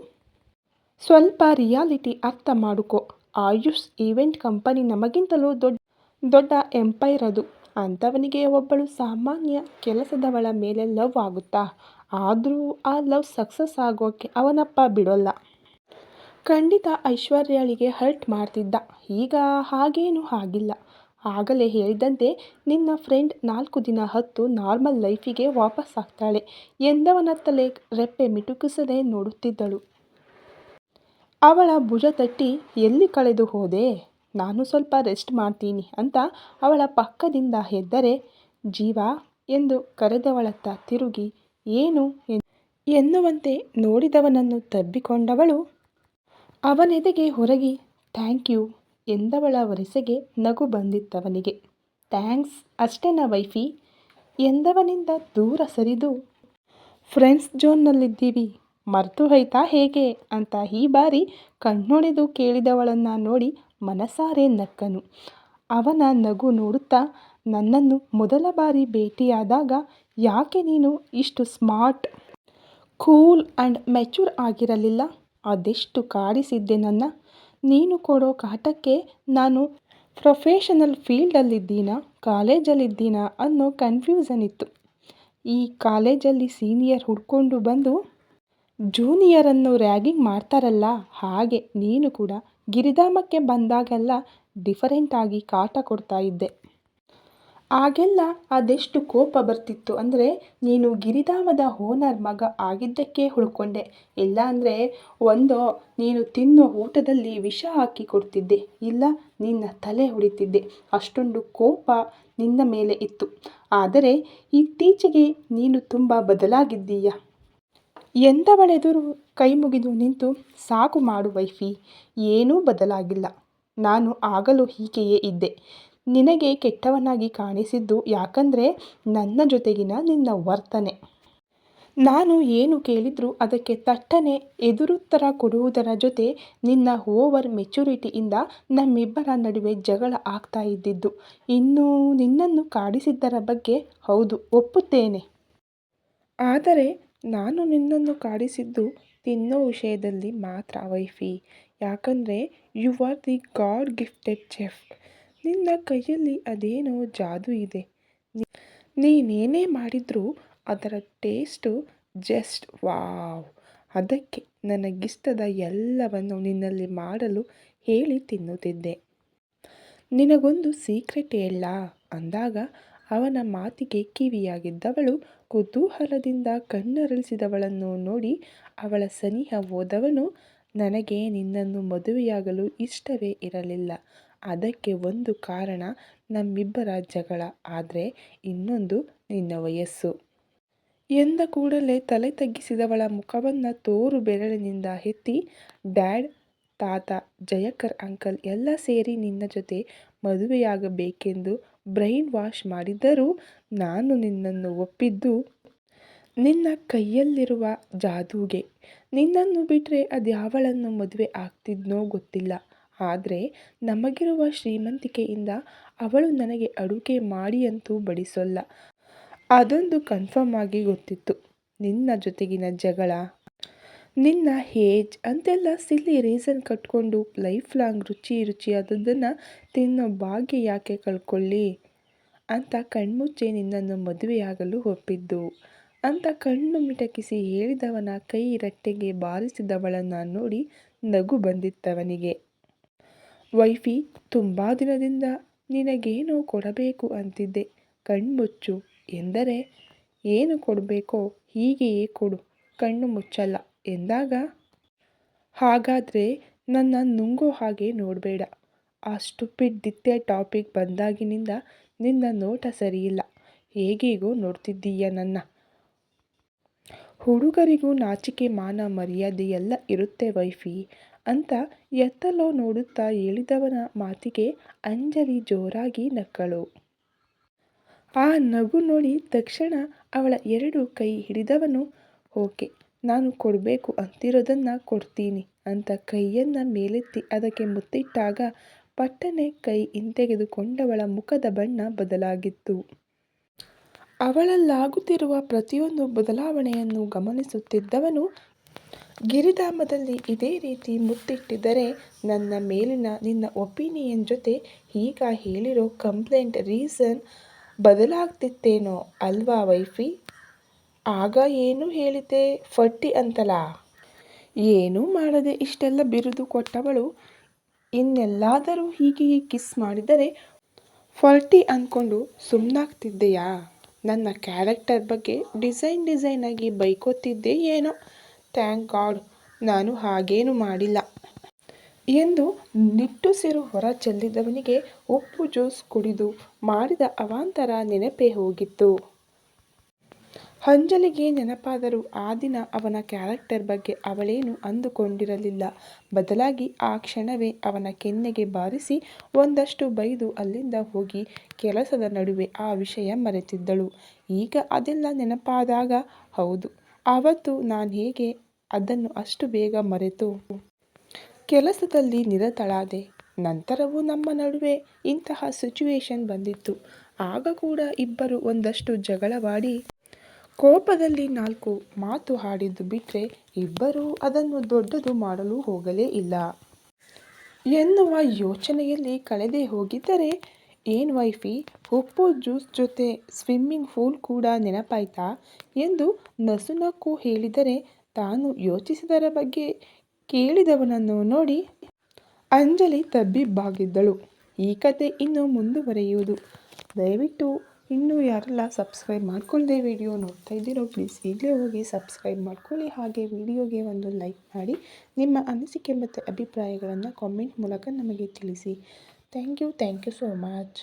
S1: ಸ್ವಲ್ಪ ರಿಯಾಲಿಟಿ ಅರ್ಥ ಮಾಡಿಕೊ. ಆಯುಷ್ ಈವೆಂಟ್ ಕಂಪನಿ ನಮಗಿಂತಲೂ ದೊಡ್ಡ ದೊಡ್ಡ ಎಂಪೈರ್ ಅದು. ಅಂಥವನಿಗೆ ಒಬ್ಬಳು ಸಾಮಾನ್ಯ ಕೆಲಸದವಳ ಮೇಲೆ ಲವ್ ಆಗುತ್ತಾ? ಆದರೂ ಆ ಲವ್ ಸಕ್ಸಸ್ ಆಗೋಕ್ಕೆ ಅವನಪ್ಪ ಬಿಡೋಲ್ಲ. ಖಂಡಿತ ಐಶ್ವರ್ಯಳಿಗೆ ಹರ್ಟ್ ಮಾಡ್ತಿದ್ದ. ಈಗ ಹಾಗೇನೂ ಆಗಿಲ್ಲ. ಆಗಲೇ ಹೇಳಿದಂತೆ ನಿನ್ನ ಫ್ರೆಂಡ್ ನಾಲ್ಕು ದಿನ ಹತ್ತು ನಾರ್ಮಲ್ ಲೈಫಿಗೆ ವಾಪಸ್ ಆಗ್ತಾಳೆ. ಎಂದವನತ್ತಲೇ ರೆಪ್ಪೆ ಮಿಟುಕಿಸದೆ ನೋಡುತ್ತಿದ್ದಳು. ಅವಳ ಭುಜ ತಟ್ಟಿ, ಎಲ್ಲಿ ಕಳೆದು ಹೋದೆ? ನಾನು ಸ್ವಲ್ಪ ರೆಸ್ಟ್ ಮಾಡ್ತೀನಿ ಅಂತ ಅವಳ ಪಕ್ಕದಿಂದ ಎದ್ದರೆ ಜೀವ ಎಂದು ಕರೆದವಳತ್ತ ತಿರುಗಿ, ಏನು? ಎನ್ನುವಂತೆ ನೋಡಿದವನನ್ನು ತಬ್ಬಿಕೊಂಡವಳು ಅವನೆದೆಗೆ ಹೊರಗಿ, ಥ್ಯಾಂಕ್ ಯು ಎಂದವಳ ವರೆಸೆಗೆ ನಗು ಬಂದಿತ್ತವನಿಗೆ. ಥ್ಯಾಂಕ್ಸ್ ಅಷ್ಟೇನ ವೈಫಿ ಎಂದವನಿಂದ ದೂರ ಸರಿದು, ಫ್ರೆಂಡ್ಸ್ ಜೋನ್ನಲ್ಲಿದ್ದೀವಿ ಮರ್ತು ಹೋಯ್ತಾ ಹೇಗೆ? ಅಂತ ಈ ಬಾರಿ ಕಣ್ಣೊಡೆದು ಕೇಳಿದವಳನ್ನು ನೋಡಿ ಮನಸಾರೆ ನಕ್ಕನು. ಅವನ ನಗು ನೋಡುತ್ತಾ ನನ್ನನ್ನು ಮೊದಲ ಬಾರಿ ಭೇಟಿಯಾದಾಗ, ಯಾಕೆ ನೀನು ಇಷ್ಟು ಸ್ಮಾರ್ಟ್, ಕೂಲ್ ಆ್ಯಂಡ್ ಮೆಚೂರ್ ಆಗಿರಲಿಲ್ಲ? ಅದೆಷ್ಟು ಕಾಡಿಸಿದ್ದೆ ನನ್ನ. ನೀನು ಕೊಡೋ ಕಾಟಕ್ಕೆ ನಾನು ಪ್ರೊಫೆಷನಲ್ ಫೀಲ್ಡಲ್ಲಿದ್ದೀನಾ, ಕಾಲೇಜಲ್ಲಿದ್ದೀನಾ ಅನ್ನೋ ಕನ್ಫ್ಯೂಸನ್ ಇತ್ತು. ಈ ಕಾಲೇಜಲ್ಲಿ ಸೀನಿಯರ್ ಹುಡ್ಕೊಂಡು ಬಂದು ಜೂನಿಯರನ್ನು ರ್ಯಾಗಿಂಗ್ ಮಾಡ್ತಾರಲ್ಲ, ಹಾಗೆ ನೀನು ಕೂಡ ಗಿರಿಧಾಮಕ್ಕೆ ಬಂದಾಗೆಲ್ಲ ಡಿಫರೆಂಟಾಗಿ ಕಾಟ ಕೊಡ್ತಾ ಇದ್ದೆ. ಆಗೆಲ್ಲ ಅದೆಷ್ಟು ಕೋಪ ಬರ್ತಿತ್ತು ಅಂದರೆ, ನೀನು ಗಿರಿಧಾಮದ ಓನರ್ ಮಗ ಆಗಿದ್ದಕ್ಕೆ ಉಳ್ಕೊಂಡೆ ಇಲ್ಲ ಅಂದರೆ, ಒಂದೋ ನೀನು ತಿನ್ನೋ ಊಟದಲ್ಲಿ ವಿಷ ಹಾಕಿ ಕೊಡ್ತಿದ್ದೆ. ಇಲ್ಲ, ನಿನ್ನ ತಲೆ ಹೊಡಿತಿದ್ದೆ ಅಷ್ಟೊಂದು ಕೋಪ ನಿನ್ನ ಮೇಲೆ ಇತ್ತು. ಆದರೆ, ಇತ್ತೀಚೆಗೆ ನೀನು ತುಂಬ ಬದಲಾಗಿದ್ದೀಯ. ಎಂದವಳೆದುರು ಕೈ ಮುಗಿದು ನಿಂತು, ಸಾಕು ಮಾಡು ವೈಫಿ, ಏನೂ ಬದಲಾಗಿಲ್ಲ. ನಾನು ಆಗಲೂ ಹೀಗೆಯೇ ಇದ್ದೆ. ನಿನಗೆ ಕೆಟ್ಟವನಾಗಿ ಕಾಣಿಸಿದ್ದು ಯಾಕಂದರೆ ನನ್ನ ಜೊತೆಗಿನ ನಿನ್ನ ವರ್ತನೆ. ನಾನು ಏನು ಕೇಳಿದರೂ ಅದಕ್ಕೆ ತಟ್ಟನೆ ಎದುರುತ್ತರ ಕೊಡುವುದರ ಜೊತೆ ನಿನ್ನ ಓವರ್ ಮೆಚುರಿಟಿಯಿಂದ ನಮ್ಮಿಬ್ಬರ ನಡುವೆ ಜಗಳ ಆಗ್ತಾ ಇದ್ದಿದ್ದು. ಇನ್ನು ನಿನ್ನನ್ನು ಕಾಡಿಸಿದ್ದರ ಬಗ್ಗೆ ಹೌದು, ಒಪ್ಪುತ್ತೇನೆ. ಆದರೆ ನಾನು ನಿನ್ನನ್ನು ಕಾಡಿಸಿದ್ದು ತಿನ್ನೋ ವಿಷಯದಲ್ಲಿ ಮಾತ್ರ ವೈಫಿ. ಯಾಕಂದರೆ you are the god gifted chef. ನಿನ್ನ ಕೈಯಲ್ಲಿ ಅದೇನೋ ಜಾದು ಇದೆ. ನೀನೇನೇ ಮಾಡಿದರೂ ಅದರ ಟೇಸ್ಟು ಜಸ್ಟ್ ವಾವ್. ಅದಕ್ಕೆ ನನಗಿಷ್ಟದ ಎಲ್ಲವನ್ನು ನಿನ್ನಲ್ಲಿ ಮಾಡಲು ಹೇಳಿ ತಿನ್ನುತ್ತಿದ್ದೆ. ನಿನಗೊಂದು ಸೀಕ್ರೆಟ್ ಹೇಳ ಅಂದಾಗ ಅವನ ಮಾತಿಗೆ ಕಿವಿಯಾಗಿದ್ದವಳು ಕುತೂಹಲದಿಂದ ಕಣ್ಣರಳಿಸಿದವಳನ್ನು ನೋಡಿ ಅವಳ ಸನಿಹ ಹೋದವನು, ನನಗೆ ನಿನ್ನನ್ನು ಮದುವೆಯಾಗಲು ಇಷ್ಟವೇ ಇರಲಿಲ್ಲ. ಅದಕ್ಕೆ ಒಂದು ಕಾರಣ ನಮ್ಮಿಬ್ಬರ ಜಗಳ, ಆದರೆ ಇನ್ನೊಂದು ನಿನ್ನ ವಯಸ್ಸು. ಎಂದ ಕೂಡಲೇ ತಲೆ ತಗ್ಗಿಸಿದವಳ ಮುಖವನ್ನು ತೋರು ಬೆರಳಿನಿಂದ ಎತ್ತಿ, ಡ್ಯಾಡ್, ತಾತ, ಜಯಕರ್, ಅಂಕಲ್ ಎಲ್ಲ ಸೇರಿ ನಿನ್ನ ಜೊತೆ ಮದುವೆಯಾಗಬೇಕೆಂದು ಬ್ರೈನ್ ವಾಶ್ ಮಾಡಿದ್ದರೂ ನಾನು ನಿನ್ನನ್ನು ಒಪ್ಪಿದ್ದು ನಿನ್ನ ಕೈಯಲ್ಲಿರುವ ಜಾದೂಗೆ. ನಿನ್ನನ್ನು ಬಿಟ್ಟರೆ ಅದ್ಯಾವಳನ್ನು ಮದುವೆ ಆಗ್ತಿದ್ನೋ ಗೊತ್ತಿಲ್ಲ. ಆದರೆ ನಮಗಿರುವ ಶ್ರೀಮಂತಿಕೆಯಿಂದ ಅವಳು ನನಗೆ ಅಡುಗೆ ಮಾಡಿಯಂತೂ ಬಡಿಸೋಲ್ಲ. ಅದೊಂದು ಕನ್ಫರ್ಮ್ ಆಗಿ ಗೊತ್ತಿತ್ತು. ನಿನ್ನ ಜೊತೆಗಿನ ಜಗಳ, ನಿನ್ನ ಹೇಜ್ ಅಂತೆಲ್ಲ ಸಿಲ್ಲಿ ರೀಸನ್ ಕಟ್ಕೊಂಡು ಲೈಫ್ ಲಾಂಗ್ ರುಚಿ ರುಚಿಯಾದದ್ದನ್ನು ತಿನ್ನೋ ಭಾಗ್ಯ ಯಾಕೆ ಕಳ್ಕೊಳ್ಳಿ? ಅಂತ ಕಣ್ಮುಚ್ಚೆ ನಿನ್ನನ್ನು ಮದುವೆಯಾಗಲು ಒಪ್ಪಿದ್ದು. ಅಂತ ಕಣ್ಣು ಮಿಟಕಿಸಿ ಹೇಳಿದವನ ಕೈ ರಟ್ಟೆಗೆ ಬಾರಿಸಿದವಳನ್ನು ನೋಡಿ ನಗು ಬಂದಿತ್ತವನಿಗೆ. ವೈಫಿ, ತುಂಬ ದಿನದಿಂದ ನಿನಗೇನೋ ಕೊಡಬೇಕು ಅಂತಿದ್ದೆ. ಕಣ್ಮುಚ್ಚು. ಎಂದರೆ, ಏನು ಕೊಡಬೇಕೋ ಹೀಗೆಯೇ ಕೊಡು. ಕಣ್ಣು ಮುಚ್ಚಲ್ಲ. ಎಂದಾಗ, ಹಾಗಾದರೆ ನನ್ನ ನುಂಗೋ ಹಾಗೆ ನೋಡಬೇಡ. ಆ ಸ್ಟುಪಿಡ್ ದಿತ್ತೆ ಟಾಪಿಕ್ ಬಂದಾಗಿನಿಂದ ನಿನ್ನ ನೋಟ ಸರಿಯಿಲ್ಲ. ಹೇಗೇಗೋ ನೋಡ್ತಿದ್ದೀಯ ನನ್ನ. ಹುಡುಗರಿಗೂ ನಾಚಿಕೆ ಮಾನ ಮರ್ಯಾದೆ ಎಲ್ಲ ಇರುತ್ತೆ ವೈಫಿ. ಅಂತ ಎತ್ತಲೋ ನೋಡುತ್ತಾ ಹೇಳಿದವನ ಮಾತಿಗೆ ಅಂಜಲಿ ಜೋರಾಗಿ ನಕ್ಕಳು. ಆ ನಗು ನೋಡಿ ತಕ್ಷಣ ಅವಳ ಎರಡು ಕೈ ಹಿಡಿದವನು, ಓಕೆ, ನಾನು ಕೊಡಬೇಕು ಅಂತಿರೋದನ್ನು ಕೊಡ್ತೀನಿ ಅಂತ ಕೈಯನ್ನು ಮೇಲೆತ್ತಿ ಅದಕ್ಕೆ ಮುತ್ತಿಟ್ಟಾಗ ಪಟ್ಟನೆ ಕೈ ಹಿಂತೆಗೆದುಕೊಂಡವಳ ಮುಖದ ಬಣ್ಣ ಬದಲಾಗಿತ್ತು. ಅವಳಲ್ಲಾಗುತ್ತಿರುವ ಪ್ರತಿಯೊಂದು ಬದಲಾವಣೆಯನ್ನು ಗಮನಿಸುತ್ತಿದ್ದವನು ಗಿರಿಧಾಮದಲ್ಲಿ ಇದೇ ರೀತಿ ಮುತ್ತಿಟ್ಟಿದ್ದರೆ ನನ್ನ ಮೇಲಿನ ನಿನ್ನ ಒಪಿನಿಯನ್ ಜೊತೆ ಈಗ ಹೇಳಿರೋ ಕಂಪ್ಲೇಂಟ್ ರೀಸನ್ ಬದಲಾಗ್ತಿತ್ತೇನೋ ಅಲ್ವಾ ವೈಫಿ? ಆಗ ಏನು ಹೇಳಿದ್ದೆ ಫಟ್ಟಿ ಅಂತಲ್ಲ ಏನೂ ಮಾಡದೆ ಇಷ್ಟೆಲ್ಲ ಬಿರುದು ಕೊಟ್ಟವಳು. ಇನ್ನೆಲ್ಲಾದರೂ ಹೀಗೆ ಕಿಸ್ ಮಾಡಿದರೆ ಫರ್ಟಿ ಅಂದ್ಕೊಂಡು ಸುಮ್ಮನಾಗ್ತಿದ್ದೆಯಾ ನನ್ನ ಕ್ಯಾರೆಕ್ಟರ್ ಬಗ್ಗೆ ಡಿಸೈನ್ ಡಿಸೈನಾಗಿ ಬೈಕೋತಿದ್ದೆ ಏನೋ. ಥ್ಯಾಂಕ್ ಗಾಡ್ ನಾನು ಹಾಗೇನು ಮಾಡಿಲ್ಲ. ಎಂದು ನಿಟ್ಟುಸಿರು ಹೊರ ಚೆಲ್ಲಿದವನಿಗೆ ಉಪ್ಪು ಜ್ಯೂಸ್ ಕುಡಿದು ಮಾಡಿದ ಅವಾಂತರ ನೆನಪೇ ಹೋಗಿತ್ತು. ಅಂಜಲಿಗೆ ನೆನಪಾದರೂ ಆ ದಿನ ಅವನ ಕ್ಯಾರೆಕ್ಟರ್ ಬಗ್ಗೆ ಅವಳೇನು ಅಂದುಕೊಂಡಿರಲಿಲ್ಲ. ಬದಲಾಗಿ ಆ ಕ್ಷಣವೇ ಅವನ ಕೆನ್ನೆಗೆ ಬಾರಿಸಿ ಒಂದಷ್ಟು ಬೈದು ಅಲ್ಲಿಂದ ಹೋಗಿ ಕೆಲಸದ ನಡುವೆ ಆ ವಿಷಯ ಮರೆತಿದ್ದಳು. ಈಗ ಅದೆಲ್ಲ ನೆನಪಾದಾಗ ಹೌದು. ಆವತ್ತು ನಾನು ಹೇಗೆ ಅದನ್ನು ಅಷ್ಟು ಬೇಗ ಮರೆತು? ಕೆಲಸದಲ್ಲಿ ನಿರತಳಾದೆ, ನಂತರವೂ ನಮ್ಮ ನಡುವೆ ಇಂತಹ ಸಿಚುವೇಶನ್ ಬಂದಿತ್ತು. ಆಗ ಕೂಡ ಇಬ್ಬರು ಒಂದಷ್ಟು ಜಗಳವಾಡಿ, ಕೋಪದಲ್ಲಿ ನಾಲ್ಕು ಮಾತು ಹಾಡಿದ್ದು ಬಿಟ್ಟರೆ ಇಬ್ಬರೂ ಅದನ್ನು ದೊಡ್ಡದು ಮಾಡಲು ಹೋಗಲೇ ಇಲ್ಲ. ಎನ್ನುವ ಯೋಚನೆಯಲ್ಲಿ ಕಳೆದೇ ಹೋಗಿದ್ದರೆ, ಏನು ವೈಫಿ? ಉಪ್ಪು ಜ್ಯೂಸ್ ಜೊತೆ ಸ್ವಿಮ್ಮಿಂಗ್ ಫೂಲ್ ಕೂಡ ನೆನಪಾಯ್ತಾ? ಎಂದು ನಸುನಕ್ಕು ಹೇಳಿದರೆ ತಾನು ಯೋಚಿಸಿದರ ಬಗ್ಗೆ ಕೇಳಿದವನನ್ನು ನೋಡಿ ಅಂಜಲಿ ತಬ್ಬಿಬ್ಬಾಗಿದ್ದಳು. ಈ ಕತೆ ಇನ್ನೂ ಮುಂದುವರೆಯುವುದು. ದಯವಿಟ್ಟು ಇನ್ನೂ ಯಾರೆಲ್ಲ ಸಬ್ಸ್ಕ್ರೈಬ್ ಮಾಡ್ಕೊಳ್ಳದೆ ವಿಡಿಯೋ ನೋಡ್ತಾ ಇದ್ದೀರೋ, ಪ್ಲೀಸ್ ಈಗಲೇ ಹೋಗಿ ಸಬ್ಸ್ಕ್ರೈಬ್ ಮಾಡ್ಕೊಳ್ಳಿ. ಹಾಗೆ ವಿಡಿಯೋಗೆ ಒಂದು ಲೈಕ್ ಮಾಡಿ. ನಿಮ್ಮ ಅನಿಸಿಕೆ ಮತ್ತು ಅಭಿಪ್ರಾಯಗಳನ್ನು ಕಾಮೆಂಟ್ ಮೂಲಕ ನಮಗೆ ತಿಳಿಸಿ. Thank you thank you so much.